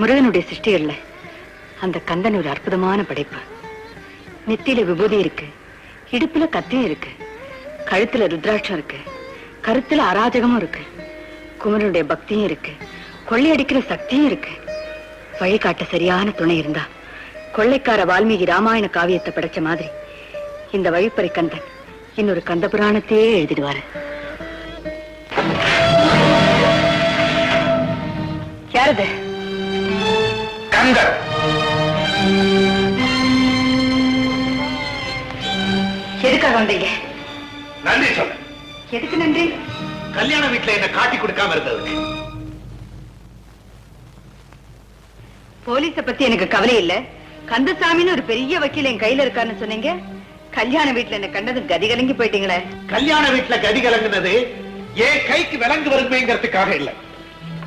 முருகனுடைய சிருஷ்டிகள்ல அந்த கந்தன் ஒரு அற்புதமான படைப்பு. நெத்தியில விபூதி இருக்கு இடுப்புல கத்தியும் இருக்கு கழுத்துல ருத்ராட்சம் இருக்கு கருத்துல அராஜகமும் இருக்கு குமரனுடைய பக்தியும் இருக்கு கொள்ளையடிக்கிற சக்தியும் இருக்கு. வழிகாட்ட சரியான துணை இருந்தா கொள்ளைக்கார வால்மீகி ராமாயண காவியத்தை படைச்ச மாதிரி இந்த வழிப்பறை கந்தன் இன்னொரு கந்த புராணத்தையே எழுதிடுவாரு. யாரது கந்தர் எதுக்காக வந்தீங்க? நன்றி சொல்ல எதுக்கு நன்றி? கல்யாண வீட்டுல என்ன காட்டி கொடுக்காம இருந்ததுக்கு. போலீஸ பத்தி எனக்கு கவலை இல்ல. கந்தசாமின்னு ஒரு பெரிய வக்கீல் என் கையில இருக்கான்னு சொன்னீங்க. கல்யாண வீட்டுல என்ன கண்டது கதி கலங்கி போயிட்டீங்களே. கல்யாண வீட்டுல கதி கலங்குனது ஏன் கைக்கு விலங்கு வருமேங்கிறதுக்காக இல்ல.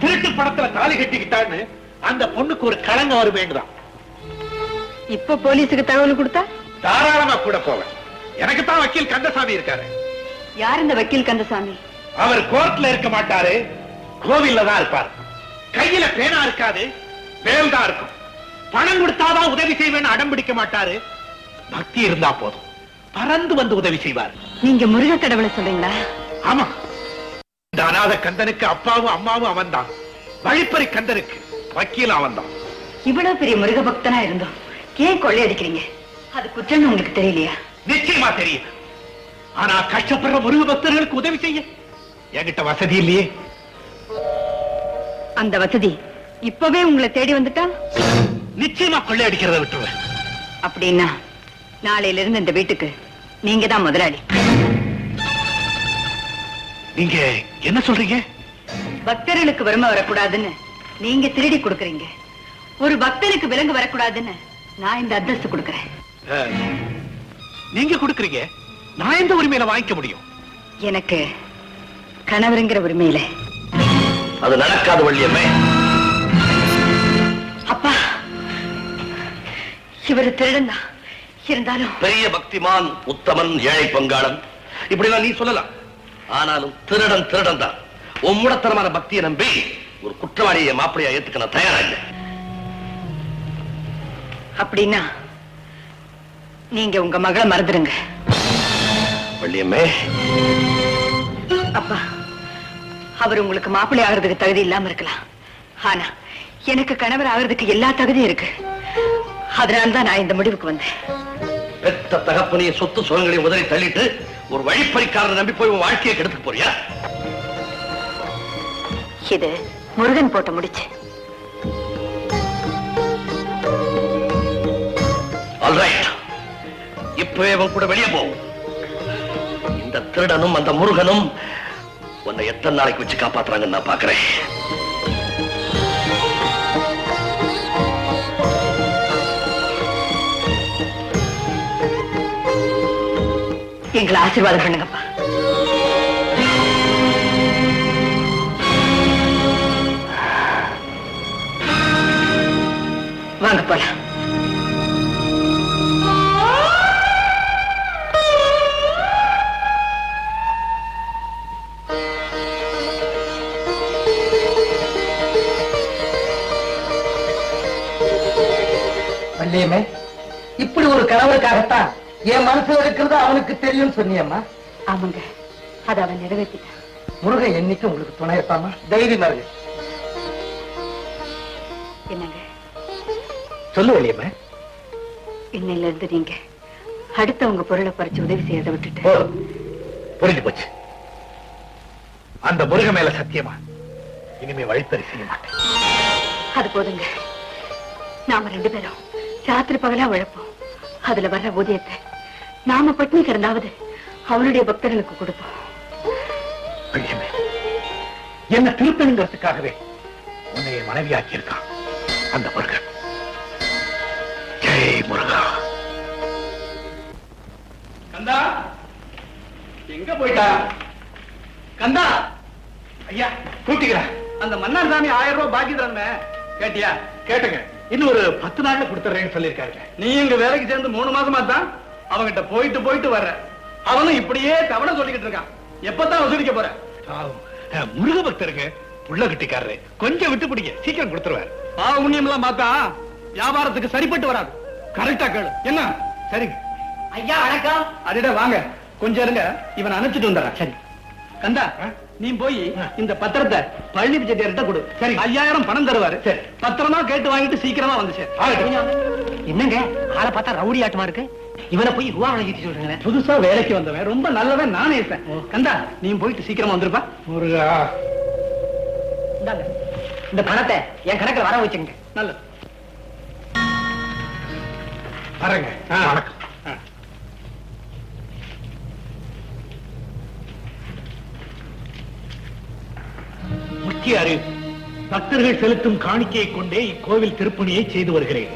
திருட்டு படத்துல தாலி கட்டிக்கிட்டான்னு அந்த பொண்ணுக்கு ஒரு களங்கம் வருமேங்குதான் இப்ப போலீஸுக்கு தகவல் கொடுத்தா? தாராளமா கூட போவேன். எனக்கு தான் வக்கீல் கந்தசாமி இருக்காரு. யார் இந்த வக்கீல் கந்தசாமி? அவர் கோர்ட்ல இருக்க மாட்டாரு. கோவில்ல தான் இருப்பார். கையில பேனா இருக்காது. வேல் தான் இருக்கும். பணம் கொடுத்தாதான் உதவி செய்வேன்னு அடம் பிடிக்க மாட்டாரு. பக்தி இருந்தா போதும். பறந்து வந்து உதவி செய்வார். நீங்க முருக கடவுளை சொல்றீங்களா? ஆமா. இந்த அநாத கந்தனுக்கு அப்பாவும் அம்மாவும் அவன்தான். வழிப்பறி கந்தனுக்கு வக்கீல் அவன்தான் இவ்வளவு பெரிய முருக பக்தனா இருந்தோம். ஏன் கொள்ளையடிக்கிறீங்க? அது குற்றம்னு உங்களுக்கு தெரியலையா? நிச்சயமா தெரியும். ஆனா கஷ்டப்படுற முருக பக்தர்களுக்கு உதவி செய்ய. என்கிட்ட வசதி இல்லையே. அந்த வசதி இப்பவே உங்களை தேடி வந்துட்டா? நிச்சயமா கொள்ளையடிக்கிறத விட்டுருவேன். அப்படின்னா நாளையில இருந்து இந்த வீட்டுக்கு நீங்க தான் முதலாளி. நீங்க என்ன சொல்றீங்க? பக்தர்களுக்கு வறுமை வரக்கூடாதுன்னு நீங்க திருடி கொடுக்கறீங்க. ஒரு பக்தனுக்கு விலங்கு வரக்கூடாதுன்னு நான் இந்த அந்தஸ்து கொடுக்கறேன். நீங்க கொடுக்கறீங்க. நான் எந்த உரிமையில வாங்கிக்க முடியும்? எனக்கு கணவருங்கிற உரிமையில. அது நடக்காத வள்ளியம்மே அப்பா இவரு திருடன்? தான் இருந்தாலும் பெரிய பக்திமான் உத்தமன் ஏழை பங்காளன். இப்படிலாம் நீ சொல்லலாம். ஆனாலும் திருடன் திருடன் தான் உம்முடத்தனமான பக்தியை நம்பி ஒரு குற்றவாளியை மாப்பிளையா ஏத்துக்க நான் தயாரா இல்லை. அப்படின்னா நீங்க உங்க மகளை மறந்துடுங்க வள்ளியம்மே. அப்பா அவர் உங்களுக்கு மாப்பிள்ளை ஆகிறதுக்கு தகுதி இல்லாம இருக்கலாம். ஆனா எனக்கு கணவர் ஆகிறதுக்கு எல்லா தகுதியும் இருக்கு. அதனால்தான் நான் இந்த முடிவுக்கு வந்தேன். பெத்த தகப்பனைய சொத்து சுகங்களையும் உதறி தள்ளிட்டு ஒரு வழிப்பறிக்காரனை நம்பி போய் உன் வாழ்க்கையை கெடுத்துக்க போறியா? இது முருகன் போட்ட முடிச்சு. இப்பவே அவன் கூட வெளியே போ. இந்த திருடனும் அந்த முருகனும் உன்னை எத்தனை நாளைக்கு வச்சு காப்பாத்துறாங்கன்னு நான் பாக்குறேன் எங்களை ஆசீர்வாதம் பண்ணுங்கப்பா. வாங்க போலாம். வள்ளியம்மே இப்படி ஒரு கணவருக்காகத்தான் என் மனசுல இருக்கிறது அவனுக்கு தெரியும் சொன்னியம்மா. ஆமாங்க அதை அவன் நிறைவேற்றிட்டான். முருகன் என்னைக்கு உங்களுக்கு துணை இருப்பாமா தைரியமா இருக்கு என்னங்க? சொல்லு வள்ளியம்மே. இன்னையில இருந்து நீங்க அடுத்தவங்க பொருளை பறிச்சு உதவி செய்யறதை விட்டுட்டு. புரிஞ்சு போச்சு. அந்த முருக மேல சத்தியமா? இனிமே வழிப்பறி செய்ய மாட்டேன். அது போதுங்க. நாம ரெண்டு பேரும் ராத்திரி பகலா உழைப்போம். அதுல வர்ற ஊதியத்தை நாம பட்னி கிடந்தாவது அவனுடைய பக்தர்களுக்கு கொடுப்போம். என்ன திருப்பணுங்கிறதுக்காகவே உன்னை மனைவியாக்கி இருக்கான் அந்த முருகன். ஜெய் முருகா. கந்தா எங்க போயிட்டா? கந்தா ஐயா கூட்டிக்கிறேன் அந்த மன்னார் சாமி ஆயிரம் ரூபாய் பாக்கி தரமே கேட்டியா? கேட்டுங்க. இன்னும் ஒரு பத்து நாள்ல கொடுத்துறேன்னு சொல்லியிருக்காரு நீ இங்க வேலைக்கு சேர்ந்து மூணு மாசமா தான் அவங்கிட்ட போயிட்டு போயிட்டு வர்ற. அவனும் இப்படியே தவணை சொல்லிக்கிட்டு இருக்கான். எப்பதான் வசூலிக்க போற? முருக பக்தருங்க புள்ள கட்டிக்காரரு. கொஞ்சம் விட்டு பிடிங்க சீக்கிரம் கொடுத்துருவாரு. பாவ புண்ணியம் எல்லாம் பார்த்தா வியாபாரத்துக்கு சரிப்பட்டு வராது. கரெக்டா கேளு. என்ன? சரி. ஐயா வணக்கம். அடிட வாங்க. கொஞ்சம் இருங்க. இவன் அனுப்பிச்சிட்டு வந்துடுறேன். சரி. கந்தா நீ போய் இந்த பத்திரத்தை பழனி செட்டியார்கிட்ட கொடு. சரி. ஐயாயிரம் பணம் தருவாரு. சரி. பத்திரமா கேட்டு வாங்கிட்டு சீக்கிரமா வந்து சேர். என்னங்க? ஆளை பார்த்தா ரவுடி ஆட்டமா இருக்கு? இவனை போய் ரூபா வழங்கிட்டு சொல்றேன் புதுசா வேலைக்கு வந்தவன். ரொம்ப நல்லவன் நானே இருப்பேன். கந்தா நீ போயிட்டு சீக்கிரமா வந்துருப்பா. முருகா. இந்த பணத்தை என் கணக்குல வர வச்சுங்க நல்லது. வரேங்க. வணக்கம். முக்கிய அறிவு பக்தர்கள் செலுத்தும் காணிக்கையை கொண்டே இக்கோவில் திருப்பணியை செய்து வருகிறேன்.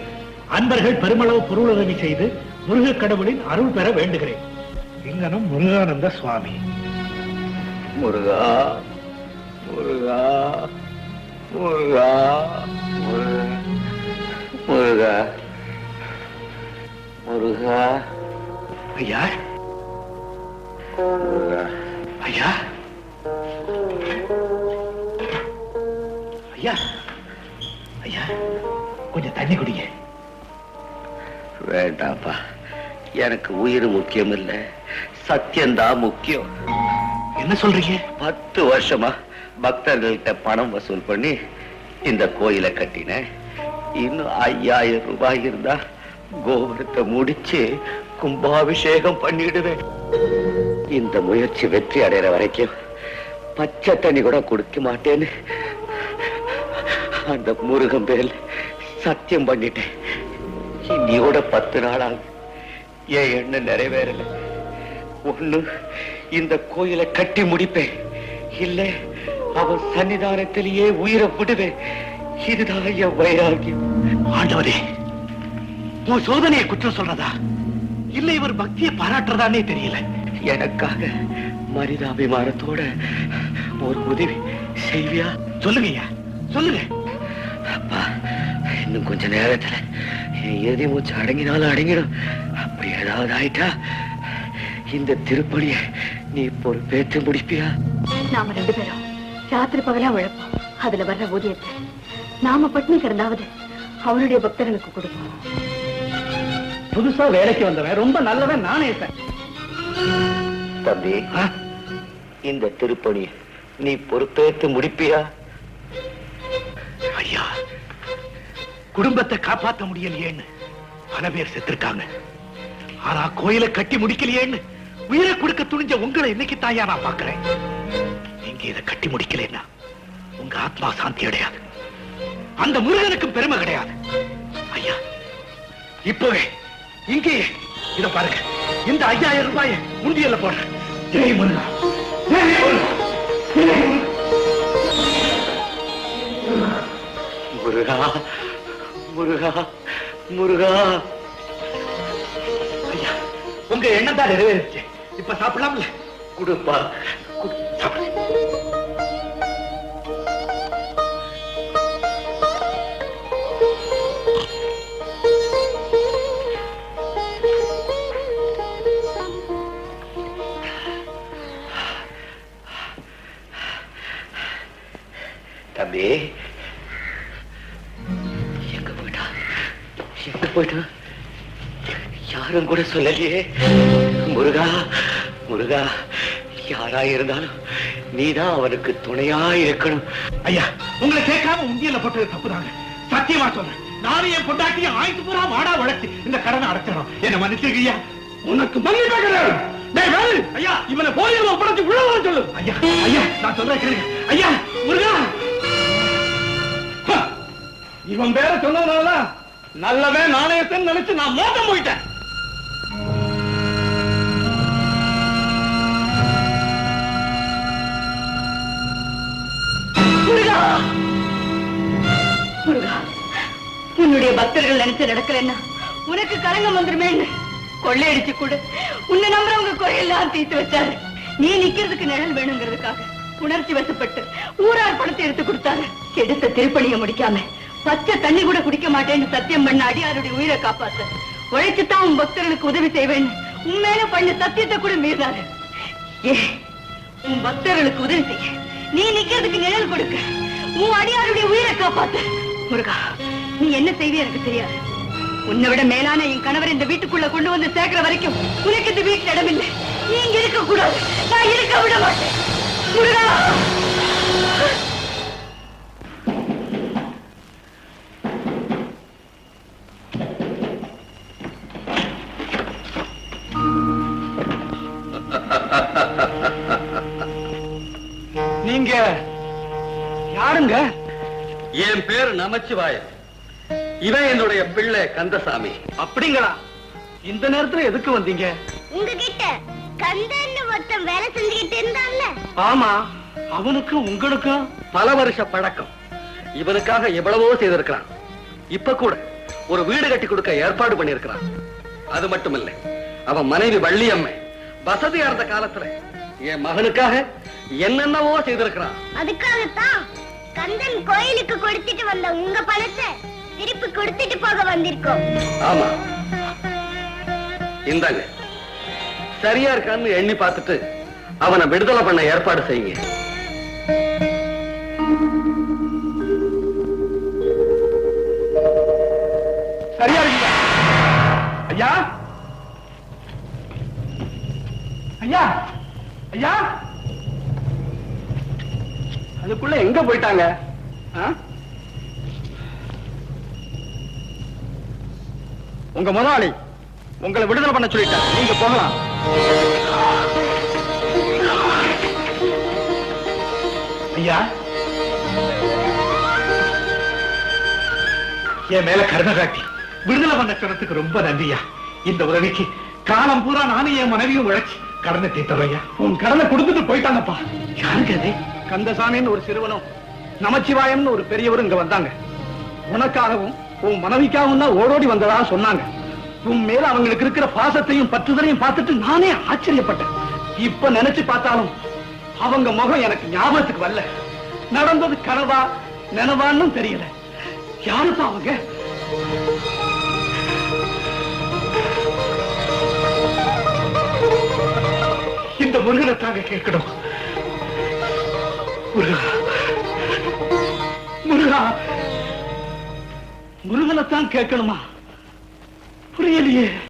அன்பர்கள் பெருமளவு பொருளுதவி செய்து முருக கடவுளின் அருள் பெற வேண்டுகிறேன். இங்கனம் முருகானந்த சுவாமி. முருகா முருகா முருகா முருகா. முருகா. ஐயா? ஐயா? ஐயா? ஐயா கொஞ்சம் தண்ணி குடிங்க. வேண்டாப்பா. எனக்கு உயிர் முக்கியம் இல்ல சத்தியம்தான் முக்கியம். என்ன சொல்றீங்க? பத்து வருஷமா பக்தர்கள்ட்ட பணம் வசூல் பண்ணி இந்த கோயிலை கட்டினேன். இன்னும் ஐயாயிரம் ரூபாய் இருந்தா கோபுரத்தை முடிச்சு கும்பாபிஷேகம் பண்ணிடுவேன். இந்த முயற்சி வெற்றி அடைகிற வரைக்கும் பச்சை தண்ணி கூட குடிக்க மாட்டேன்னு அந்த முருகன் பேரில் சத்தியம் பண்ணிட்டேன். இன்னையோட பத்து நாள் என் எண்ணம் நிறைவேறல. ஒண்ணு இந்த கோயிலை கட்டி முடிப்பேன். இல்ல அவன் சன்னிதானத்திலேயே உயிரை விடுவேன். இதுதான் என் வைராகியம் ஆண்டவரே உன் சோதனையை குற்றம் சொல்றதா? இல்ல இவர் பக்தியை பாராட்டுறதானே தெரியல. எனக்காக மனிதாபிமானத்தோட ஒரு உதவி செய்வியா? சொல்லுங்க ஐயா சொல்லுங்க. அப்பா இன்னும் கொஞ்ச நேரத்துல என் இறுதி மூச்சு அடங்கினாலும் அடங்கிடும். அப்படி ஏதாவது ஆயிட்டா இந்த திருப்பணியை நீ பொறுப்பேற்று முடிப்பியா? நாம ரெண்டு பேரும் ராத்திரி பகலா உழைப்போம். அதுல வர்ற ஊதியத்தை நாம பட்டினி கிடந்தாவது அவருடைய பக்தர்களுக்கு கொடுப்போம். புதுசா வேலைக்கு வந்தவன். ரொம்ப நல்லவன் நானே இருப்பேன் தம்பி இந்த திருப்பணியை நீ பொறுப்பேற்று முடிப்பியா? ஐயா குடும்பத்தை காப்பாத்த முடியலையேன்னு பல பேர் செத்துருக்காங்க. ஆனா கோயிலை கட்டி முடிக்கலையேன்னு உயிரை கொடுக்க துணிஞ்ச உங்களை இன்னைக்கு தாயா நான் பாக்குறேன் நீங்க இதை கட்டி முடிக்கலைன்னா உங்க ஆத்மா சாந்தி அடையாது. அந்த முருகனுக்கும் பெருமை கிடையாது. ஐயா இப்பவே இங்கேயே இத பாருங்க. இந்த ஐயாயிரம் ரூபாய் முந்தியல்ல போடுறேன் ஜெய் முருகா. ஜெய் முருகா. முருகா. முருகா. முருகா. ஐயா உங்க எண்ணம் தான் நிறைவேறிச்சு. இப்ப சாப்பிடலாம்ல? கொடுப்பா. சாப்பிடு. தம்பி. எங்க போயிட்டா? எங்க போயிட்டா? யாரும் கூட சொல்லலையே. முருகா முருகா யாரா இருந்தாலும் நீதான் அவனுக்கு துணையா இருக்கணும். ஐயா உங்களை கேட்காம உண்டியல்ல போட்டது தப்புதாங்க. சத்தியமா சொல்றேன். நானும் என் பொண்டாட்டிய ஆயுசு பூரா மாடா வளர்த்து இந்த கடனை அடைச்சிடறோம். என்ன மன்னிச்சிருக்கீங்க உனக்கு மன்னிப்பு கிடையாது டேய் வேலு, ஐயா. இவனை போலியில் ஒப்படைச்சு உள்ள சொல்லு. ஐயா ஐயா நான் சொல்றேன் ஐயா முருகா! இவன் பேர சொன்னதுனால நல்லவே நாணயத்தை நினைச்சு நான் மோசம் போயிட்டேன். உன்னுடைய பக்தர்கள் நினைச்சு நடக்கலன்னா உனக்கு கலங்கம் வந்துருமேன்னு கொள்ளையடிச்சு கொடு. உன்னை நம்புறவங்க குறையெல்லாம் தீர்த்து வச்சாரு. நீ நிக்கிறதுக்கு நிழல் வேணுங்கிறதுக்காக உணர்ச்சி வசப்பட்டு ஊரார் பணத்தை எடுத்து கொடுத்தாரு. எடுத்த திருப்பணியை முடிக்காம பச்சை தண்ணி கூட குடிக்க மாட்டேன்னு சத்தியம் பண்ண அடியாருடைய உயிரை காப்பாத்த. உழைச்சுத்தான் உன் பக்தர்களுக்கு உதவி செய்வேன் உண்மையில பண்ண சத்தியத்தை கூட மீறினாரு. ஏ உன் பக்தர்களுக்கு உதவி செய்ய. நீ நிக்கிறதுக்கு நிழல் கொடுக்க. உன் அடியாருடைய உயிரை காப்பாத்த. முருகா நீ என்ன செய்வே எனக்கு தெரியாது. உன்னை விட மேலான என் கணவர் இந்த வீட்டுக்குள்ள கொண்டு வந்து சேர்க்கிற வரைக்கும் உனக்கு இந்த வீட்டுல இடமில்லை. நீ இங்க இருக்க கூடாது நான் இருக்க விட மாட்டேன். முருகா! நீங்க யாருங்க? என் பேர் நமச்சிவாயன். இவன் என்னுடைய பிள்ளை கந்தசாமி. அப்படிங்களா? இந்த நேரத்துல எதுக்கு வந்தீங்க? உங்ககிட்ட கந்தன்னு ஒருத்தன் வேலை செஞ்சுக்கிட்டு இருந்தான்ல. ஆமா. அவனுக்கும் உங்களுக்கும் பல வருஷ பழக்கம். இவனுக்காக எவ்வளவோ செய்திருக்கிறான். இப்ப கூட ஒரு வீடு கட்டி கொடுக்க ஏற்பாடு பண்ணியிருக்கிறான். அது மட்டுமில்ல. அவன் மனைவி வள்ளியம்மை வசதியா இருந்த காலத்துல என் மகனுக்காக என்னென்னவோ செய்திருக்கிறான். அதுக்காகத்தான் கந்தன் கோயிலுக்கு கொடுத்துட்டு வந்த உங்க பணத்தை திருப்பி கொடுத்துட்டு போக வந்திருக்கோம். ஆமா. இந்தாங்க. சரியா இருக்கான்னு எண்ணி பார்த்துட்டு அவனை விடுதலை பண்ண ஏற்பாடு செய்யுங்க. சரியா இருக்கீங்க ஐயா? ஐயா? ஐயா? அதுக்குள்ள எங்க போயிட்டாங்க? உங்க முதலாளி உங்களை விடுதலை பண்ண சொல்லிட்டேன் நீங்க போகலாம். ஐயா என் மேல கருணை காட்டி விடுதலை பண்ண சொன்னதுக்கு ரொம்ப நன்றியா. இந்த உதவிக்கு காலம் பூரா நானும் என் மனைவியும் உழைச்சு கடனை தீர்த்தவையா ஐயா. உன் கடனை கொடுத்துட்டு போயிட்டாங்கப்பா. யாருக்கு அது? கந்தசாமின்னு ஒரு சிறுவனும் நமச்சிவாயம்னு ஒரு பெரியவரும் இங்க வந்தாங்க. உனக்காகவும் உன் மனைவிக்காகவும் தான் ஓடோடி வந்ததா சொன்னாங்க. உன் மேல அவங்களுக்கு இருக்கிற பாசத்தையும் பற்றுதலையும் பார்த்துட்டு நானே ஆச்சரியப்பட்டேன். இப்ப நினைச்சு பார்த்தாலும் அவங்க முகம் எனக்கு ஞாபகத்துக்கு வரல. நடந்தது கனவா நினைவான்னு தெரியல. யாருப்பா அவங்க? இந்த முருகனை தாங்க கேட்கணும். முருகா. முருகா. முருகனைத்தான் கேட்கணுமா? புரியலையே.